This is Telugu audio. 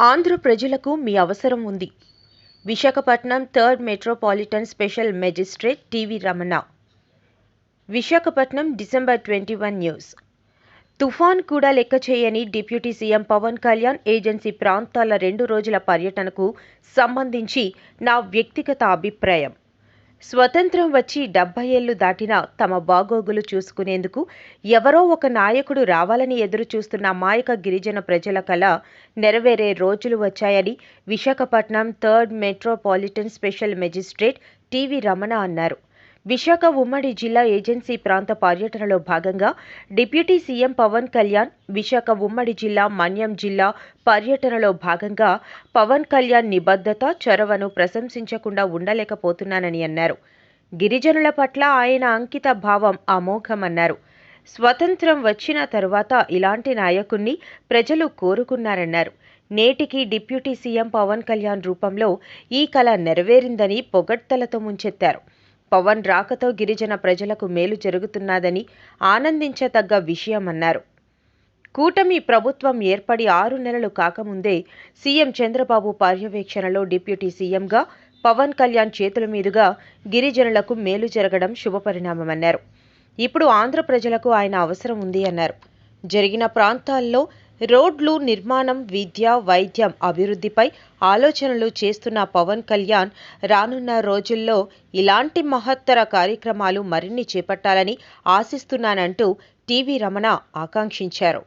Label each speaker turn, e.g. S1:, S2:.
S1: ఆంధ్ర ప్రజలకు మీ అవసరం ఉంది. Visakhapatnam third metropolitan special magistrate T V Ramana. Visakhapatnam December twenty one news. తుఫాన్ కూడా లెక్క చేయని deputy CM Pawan Kalyan agency ప్రాంతాల రెండు రోజుల పర్యటనకు సంబంధించి నా వ్యక్తిగత అభిప్రాయం. స్వతంత్రం వచ్చి డెబ్బై ఏళ్ళు దాటినా తమ బాగోగులు చూసుకునేందుకు ఎవరో ఒక నాయకుడు రావాలని ఎదురు చూస్తున్న అమాయక గిరిజన ప్రజల కల నెరవేరే రోజులు వచ్చాయని Visakhapatnam third metropolitan special magistrate T V Ramana అన్నారు. విశాఖ ఉమ్మడి జిల్లా ఏజెన్సీ ప్రాంత పర్యటనలో భాగంగా డిప్యూటీ సీఎం పవన్ కళ్యాణ్ విశాఖ ఉమ్మడి జిల్లా మన్యం జిల్లా పర్యటనలో భాగంగా పవన్ కళ్యాణ్ నిబద్ధత చొరవను ప్రశంసించకుండా ఉండలేకపోతున్నానని అన్నారు. గిరిజనుల పట్ల ఆయన అంకిత భావం అమోఘమన్నారు. స్వతంత్రం వచ్చిన తర్వాత ఇలాంటి నాయకుణ్ణి ప్రజలు కోరుకున్నారన్నారు. నేటికి డిప్యూటీ సీఎం పవన్ కళ్యాణ్ రూపంలో ఈ కళ నెరవేరిందని పొగడ్తలతో ముంచెత్తారు. పవన్ రాకతో గిరిజన ప్రజలకు మేలు జరుగుతున్నదని ఆనందించతగ్గ విషయమన్నారు. కూటమి ప్రభుత్వం ఏర్పడి ఆరు నెలలు కాకముందే సీఎం చంద్రబాబు పర్యవేక్షణలో డిప్యూటీ సీఎంగా పవన్ కళ్యాణ్ చేతుల మీదుగా గిరిజనులకు మేలు జరగడం శుభపరిణామమన్నారు. ఇప్పుడు ఆంధ్ర ప్రజలకు ఆయన అవసరం ఉంది అన్నారు. జరిగిన ప్రాంతాల్లో రోడ్లు నిర్మాణం విద్య వైద్యం అభివృద్ధిపై ఆలోచనలు చేస్తున్న పవన్ కళ్యాణ్ రానున్న రోజుల్లో ఇలాంటి మహత్తర కార్యక్రమాలు మరిన్ని చేపట్టాలని ఆశిస్తున్నానంటూ టీవీ రమణ ఆకాంక్షించారు.